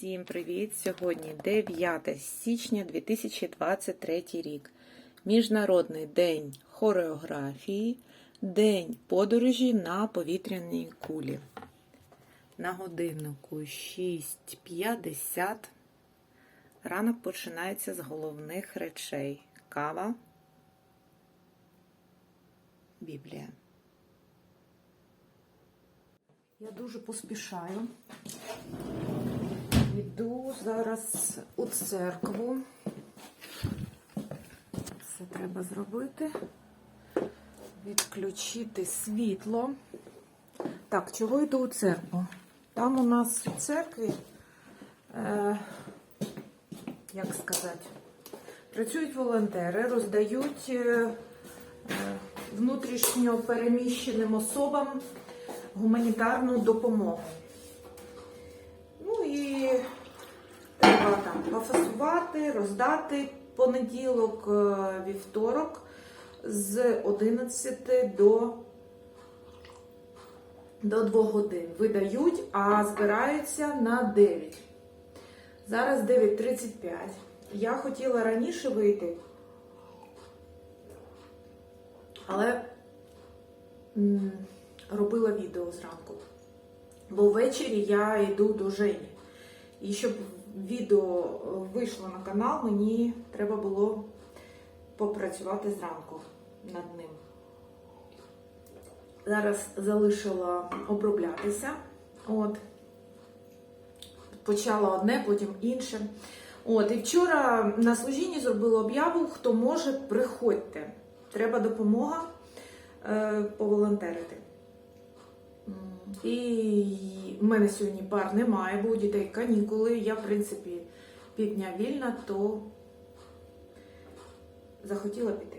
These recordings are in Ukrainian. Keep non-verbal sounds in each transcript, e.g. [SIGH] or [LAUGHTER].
Всім привіт! Сьогодні 9 січня 2023 рік. Міжнародний день хореографії, День подорожі на повітряній кулі. На годиннику 6.50. Ранок починається з головних речей: кава, Біблія. Я дуже поспішаю. Йду зараз у церкву. Це треба зробити. Відключити світло. Так, чого йду у церкву? Там у нас у церкві, е, як сказати, працюють волонтери, роздають е, е, внутрішньо переміщеним особам гуманітарну допомогу. Пофасувати, роздати понеділок, е, вівторок з 11 до, до 2 годин. Видають, а збираються на 9. Зараз 9.35. Я хотіла раніше вийти, але робила відео зранку. Бо ввечері я йду до Жені. І щоб відео вийшло на канал, мені треба було попрацювати зранку над ним. Зараз залишила оброблятися. От. Почала одне, потім інше. От, і вчора на служінні зробила об'яву, хто може, приходьте. Треба допомога е, поволонтерити. І в мене сьогодні пар немає, бо у дітей канікули. Я, в принципі, півдня вільна, то захотіла піти.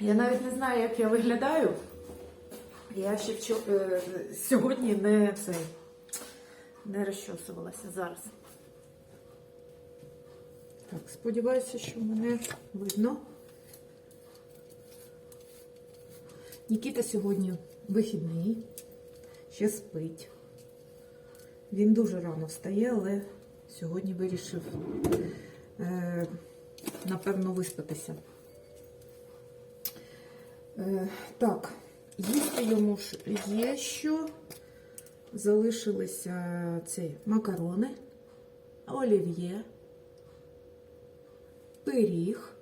Я навіть не знаю, як я виглядаю. Я ще вчо... е, сьогодні не цей не розчосувалася зараз. Так, сподіваюся, що мене видно. Нікіта сьогодні вихідний, ще спить. Він дуже рано встає, але сьогодні вирішив, е, напевно, виспатися. Е, так, їсти йому є що. Залишилися ці макарони, олів'є, пиріг.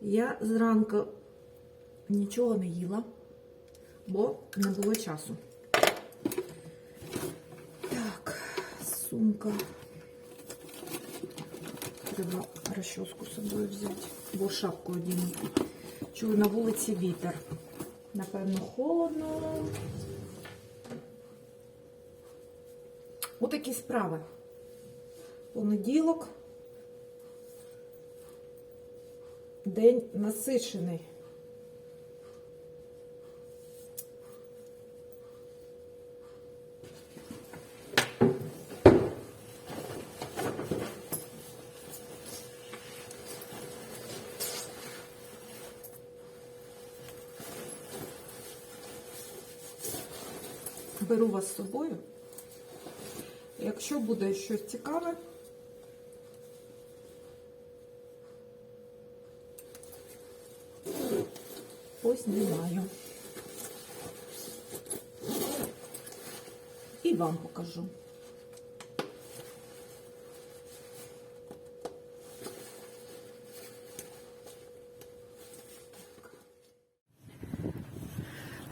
Я зранку нічого не їла, бо не було часу. Так, сумка. Треба розчоску з собою взяти, бо шапку одіну. Чую на вулиці вітер. Напевно, холодно. Отакі справи. Понеділок. День насичений. Беру вас з собою. Якщо буде щось цікаве, познімаю. І вам покажу.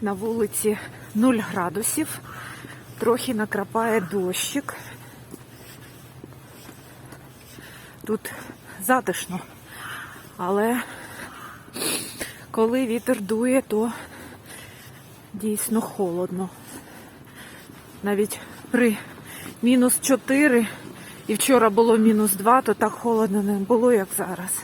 На вулиці 0 градусів, трохи накрапає дощик. Тут затишно, але коли вітер дує, то дійсно холодно. Навіть при мінус 4 і вчора було мінус 2, то так холодно не було, як зараз.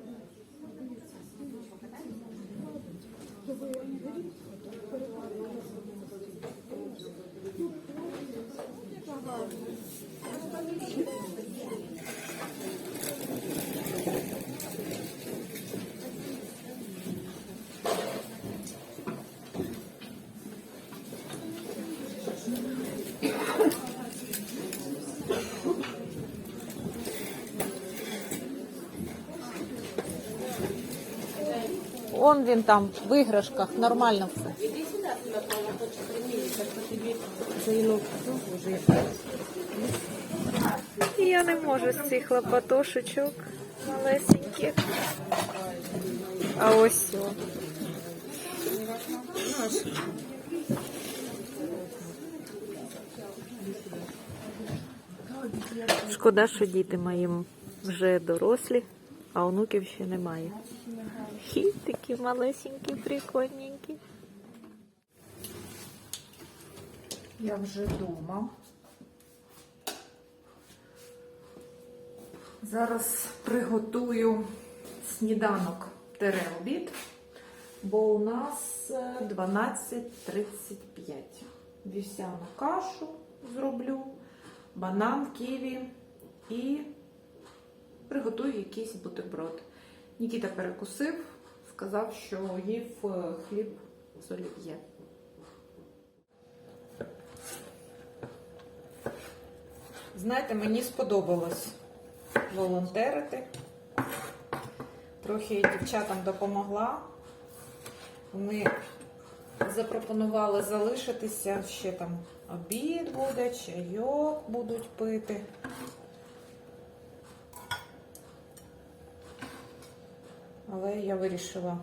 Он він там в іграшках, нормально все. Я не можу з цих лопатошечок малесеньких. А ось о. Шкода, що діти мої вже дорослі, а онуків ще немає. Хі, такі малесенькі, прикольненькі. Я вже вдома. Зараз приготую сніданок обід, бо у нас е, 12.35. Вівсяну кашу зроблю, банан, ківі і приготую якийсь бутерброд. Нікіта перекусив, сказав, що їв е, хліб з олів'є. Знаєте, мені сподобалось волонтерити. Трохи дівчатам допомогла. Вони запропонували залишитися, ще там обід буде, чайок будуть пити. Але я вирішила,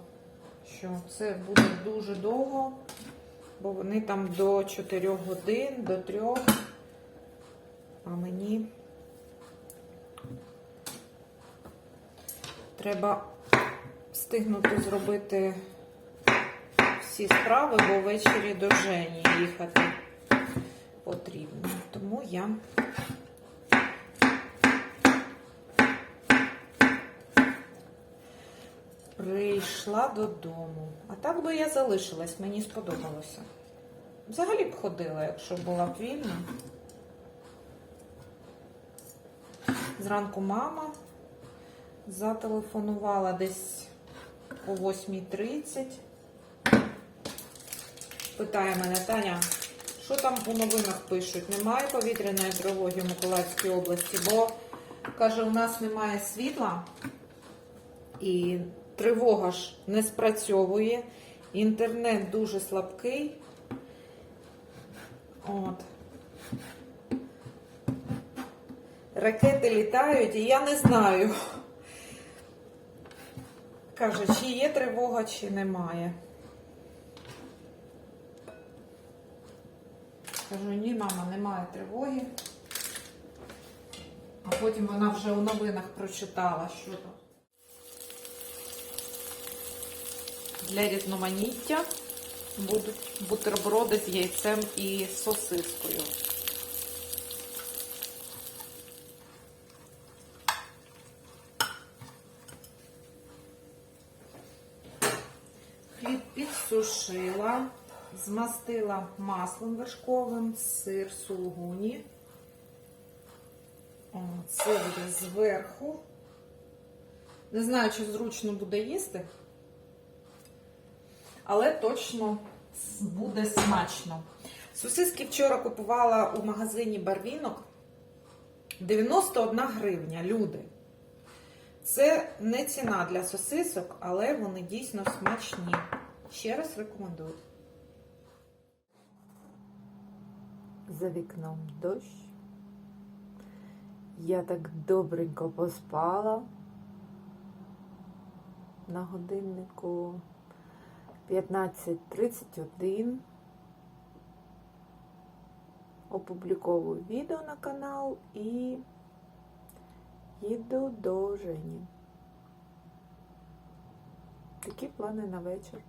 що це буде дуже довго, бо вони там до 4 годин, до 3. А мені треба встигнути зробити всі справи, бо ввечері до Жені їхати потрібно. Тому я прийшла додому. А так би я залишилась, мені сподобалося. Взагалі б ходила, якщо була б вільна. Зранку мама зателефонувала десь о 8.30. Питає мене, Таня, що там у новинах пишуть? Немає повітряної тривоги в Миколаївській області, бо, каже, у нас немає світла і тривога ж не спрацьовує, інтернет дуже слабкий. От. Ракети літають, і я не знаю. Каже, чи є тривога, чи немає. Кажу, ні, мама, немає тривоги. А потім вона вже у новинах прочитала, що там. Для різноманіття будуть бутерброди з яйцем і сосискою. Хліб підсушила, змастила маслом вершковим, сир сулугуні. О, Це буде зверху. Не знаю, чи зручно буде їсти, але точно буде смачно. Сосиски вчора купувала у магазині Барвінок. 91 гривня, люди. Це не ціна для сосисок, але вони дійсно смачні. Ще раз рекомендую. За вікном дощ. Я так добренько поспала. На годиннику 15.31. Опубліковую відео на канал і їду до Жені. Такі плани на вечір.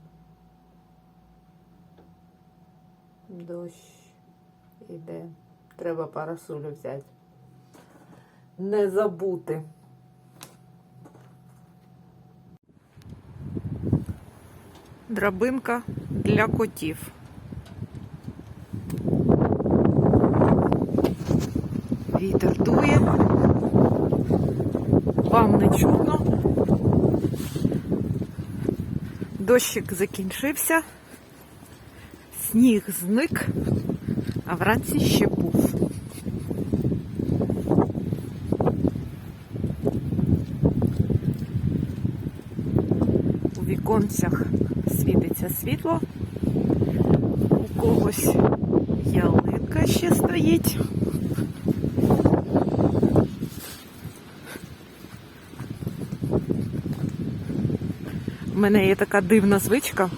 Дощ іде Треба парасолю взяти. Не забути. Драбинка для котів. Вітер дує. Вам не чутно. Дощик закінчився. Сніг зник, а вранці ще був. У віконцях світиться світло, у когось ялинка ще стоїть. У мене є така дивна звичка.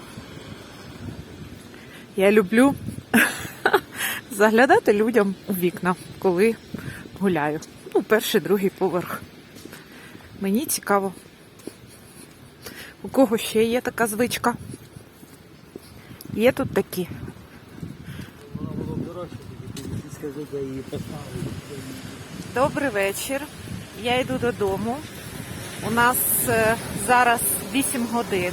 Я люблю [LAUGHS] заглядати людям у вікна, коли гуляю. Ну, перший, другий поверх. Мені цікаво. У кого ще є така звичка? Є тут такі. Добрий вечір. Я йду додому. У нас е, зараз 8 годин.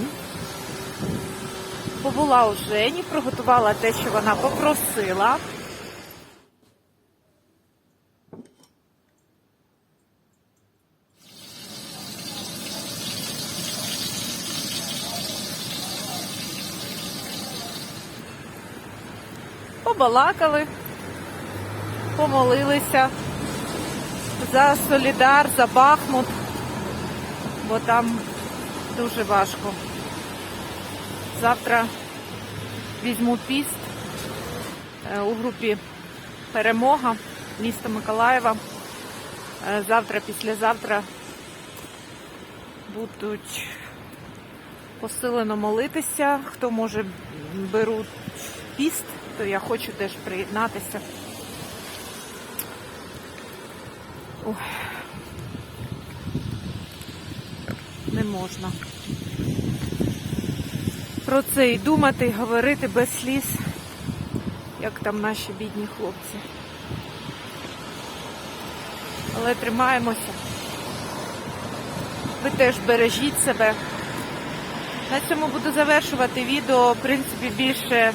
Побула у Жені, приготувала те, що вона попросила. Побалакали, помолилися за Солідар, за Бахмут, бо там дуже важко. Завтра візьму піст е, у групі Перемога міста Миколаєва. Е, Завтра, післязавтра будуть посилено молитися. Хто може беруть піст, то я хочу теж приєднатися. Ой. Не можна. Про це і думати, і говорити без сліз, як там наші бідні хлопці. Але тримаємося. Ви теж бережіть себе. На цьому буду завершувати відео. В принципі, більше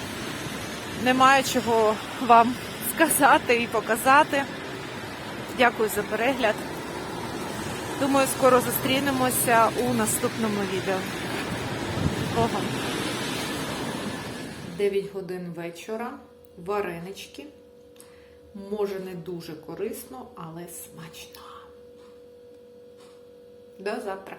немає чого вам сказати і показати. Дякую за перегляд. Думаю, скоро зустрінемося у наступному відео. Богом. 9 годин вечора. Варенички. Може не дуже корисно, але смачно. До завтра.